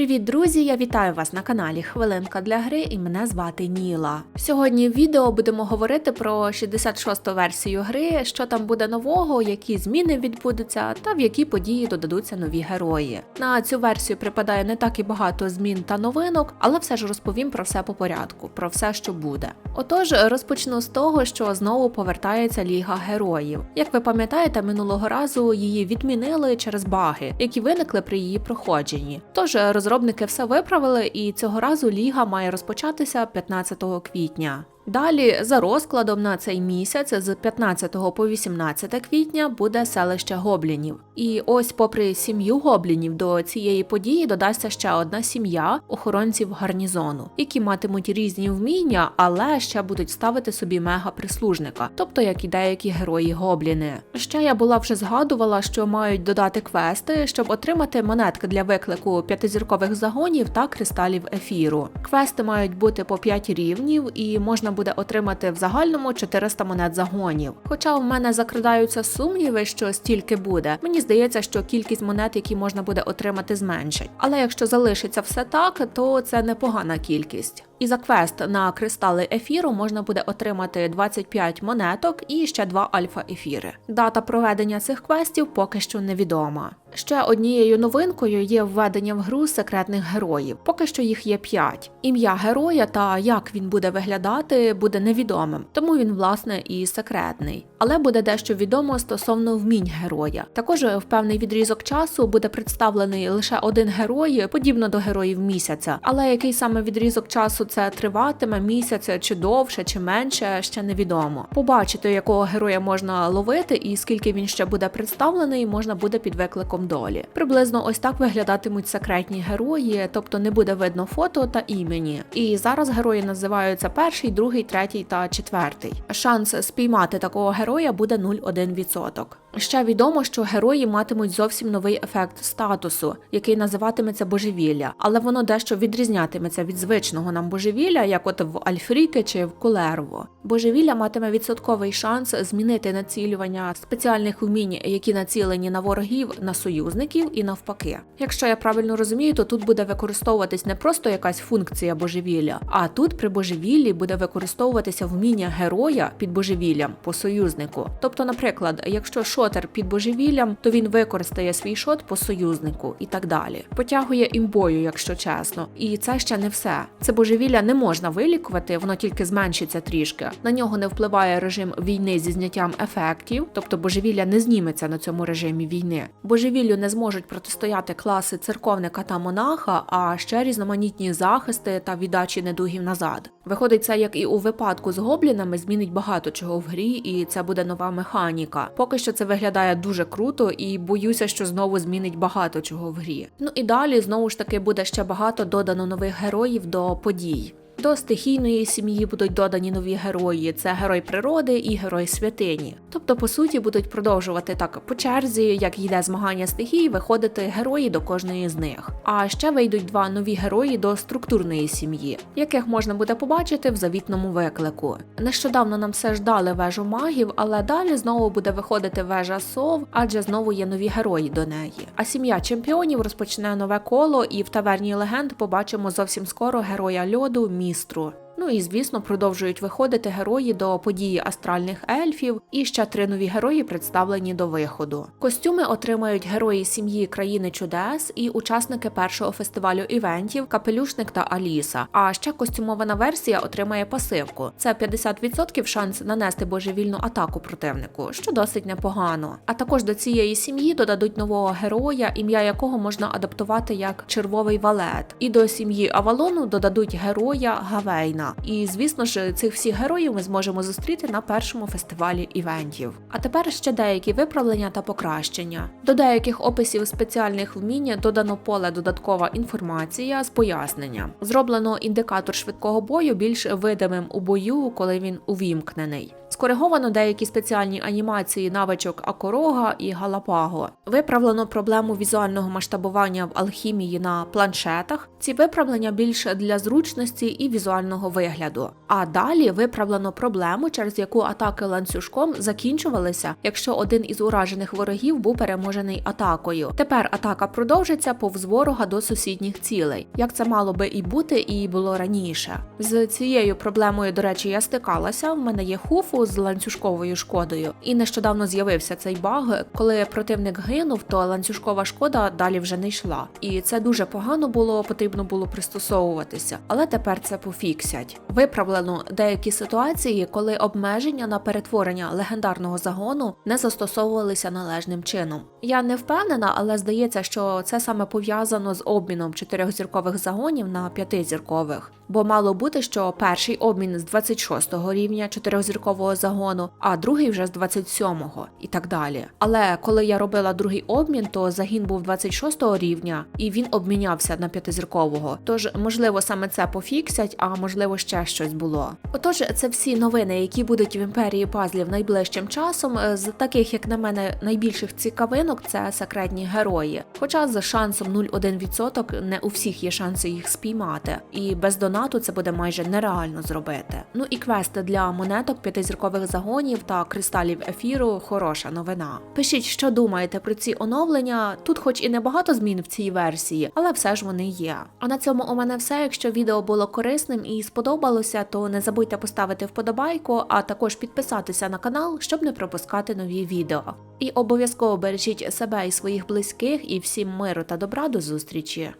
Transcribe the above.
Привіт, друзі! Я вітаю вас на каналі Хвилинка для гри і мене звати Ніла. Сьогодні в відео будемо говорити про 66-ту версію гри, що там буде нового, які зміни відбудуться та в які події додадуться нові герої. На цю версію припадає не так і багато змін та новинок, але все ж розповім про все по порядку, про все, що буде. Отож, розпочну з того, що знову повертається Ліга Героїв. Як ви пам'ятаєте, минулого разу її відмінили через баги, які виникли при її проходженні. Тож розробники все виправили, і цього разу ліга має розпочатися 15 квітня. Далі, за розкладом на цей місяць, з 15 по 18 квітня буде селище гоблінів. І ось, попри сім'ю гоблінів, до цієї події додасться ще одна сім'я охоронців гарнізону, які матимуть різні вміння, але ще будуть ставити собі мега-прислужника, тобто як і деякі герої гобліни. Ще я була вже згадувала, що мають додати квести, щоб отримати монетки для виклику п'ятизіркових загонів та кристалів ефіру. Квести мають бути по 5 рівнів і можна буде отримати в загальному 400 монет загонів. Хоча в мене закрадаються сумніви, що стільки буде, мені здається, що кількість монет, які можна буде отримати, зменшить. Але якщо залишиться все так, то це непогана кількість. І за квест на кристали ефіру можна буде отримати 25 монеток і ще два альфа-ефіри. Дата проведення цих квестів поки що невідома. Ще однією новинкою є введення в гру секретних героїв. Поки що їх є 5. Ім'я героя та як він буде виглядати буде невідомим, тому він власне і секретний. Але буде дещо відомо стосовно вмінь героя. Також в певний відрізок часу буде представлений лише один герой, подібно до героїв місяця. Але який саме відрізок часу це триватиме місяць чи довше, чи менше, ще невідомо. Побачити, якого героя можна ловити і скільки він ще буде представлений, можна буде під викликом долі. Приблизно ось так виглядатимуть секретні герої, тобто не буде видно фото та імені. І зараз герої називаються перший, другий, третій та четвертий. Шанс спіймати такого героя буде 0,1%. Ще відомо, що герої матимуть зовсім новий ефект статусу, який називатиметься божевілля, але воно дещо відрізнятиметься від звичного нам божевілля, як от в Альфріки чи в Кулерво. Божевілля матиме відсотковий шанс змінити націлювання спеціальних вмінь, які націлені на ворогів, на союзників і навпаки. Якщо я правильно розумію, то тут буде використовуватись не просто якась функція божевілля, а тут при божевіллі буде використовуватися вміння героя під божевіллям по союзнику. Тобто, наприклад, якщо шотер під божевіллям, то він використає свій шот по союзнику і так далі. Потягує імбою, якщо чесно. І це ще не все. Це божевілля не можна вилікувати, воно тільки зменшиться трішки. На нього не впливає режим війни зі зняттям ефектів, тобто божевілля не зніметься на цьому режимі війни. Божевіллю не зможуть протистояти класи церковника та монаха, а ще різноманітні захисти та віддачі недугів назад. Виходить, це як і у випадку з гоблінами, змінить багато чого в грі, і це буде нова механіка. Поки що це виглядає дуже круто, і боюся, що знову змінить багато чого в грі. Ну і далі знову ж таки буде ще багато додано нових героїв до подій. До стихійної сім'ї будуть додані нові герої: це герой природи і герой святині. Тобто, по суті, будуть продовжувати так по черзі, як йде змагання стихій, виходити герої до кожної з них. А ще вийдуть два нові герої до структурної сім'ї, яких можна буде побачити в завітному виклику. Нещодавно нам все ж дали вежу магів, але далі знову буде виходити вежа сов, адже знову є нові герої до неї. А сім'я чемпіонів розпочне нове коло, і в таверні легенд побачимо зовсім скоро героя льоду містру. Ну і звісно, продовжують виходити герої до події астральних ельфів, і ще три нові герої представлені до виходу. Костюми отримають герої сім'ї країни чудес і учасники першого фестивалю івентів Капелюшник та Аліса. А ще костюмована версія отримає пасивку. Це 50% шанс нанести божевільну атаку противнику, що досить непогано. А також до цієї сім'ї додадуть нового героя, ім'я якого можна адаптувати як червовий валет. І до сім'ї Авалону додадуть героя Гавейна. І звісно ж, цих всіх героїв ми зможемо зустріти на першому фестивалі івентів. А тепер ще деякі виправлення та покращення. До деяких описів спеціальних вмінь додано поле додаткова інформація з поясненням. Зроблено індикатор швидкого бою більш видимим у бою, коли він увімкнений. Скориговано деякі спеціальні анімації навичок Акорога і Галапаго. Виправлено проблему візуального масштабування в алхімії на планшетах. Ці виправлення більше для зручності і візуального вигляду. А далі виправлено проблему, через яку атаки ланцюжком закінчувалися, якщо один із уражених ворогів був переможений атакою. Тепер атака продовжиться повз ворога до сусідніх цілей, як це мало би і бути, і було раніше. З цією проблемою, до речі, я стикалася. В мене є хуфу з ланцюжковою шкодою, і нещодавно з'явився цей баг. Коли противник гинув, то ланцюжкова шкода далі вже не йшла. І це дуже погано було, потрібно було пристосовуватися. Але тепер це пофіксять. Виправлено деякі ситуації, коли обмеження на перетворення легендарного загону не застосовувалися належним чином. Я не впевнена, але здається, що це саме пов'язано з обміном чотирьохзіркових загонів на п'ятизіркових. Бо мало бути, що перший обмін з 26-го рівня чотирьохзіркового загону, а другий вже з 27-го і так далі. Але коли я робила другий обмін, то загін був 26-го рівня і він обмінявся на п'ятизіркового. Тож, можливо, саме це пофіксять, а можливо ще щось було. Отож, це всі новини, які будуть в імперії пазлів найближчим часом. З таких, як на мене, найбільших цікавинок це секретні герої. Хоча за шансом 0,1% не у всіх є шанси їх спіймати, і без донату це буде майже нереально зробити. Ну і квести для монеток п'ятизіркових загонів та кристалів ефіру хороша новина. Пишіть, що думаєте про ці оновлення. Тут, хоч і небагато змін в цій версії, але все ж вони є. А на цьому у мене все. Якщо відео було корисним і сподобалося, то не забудьте поставити вподобайку, а також підписатися на канал, щоб не пропускати нові відео. І обов'язково бережіть себе і своїх близьких, і всім миру та добра до зустрічі.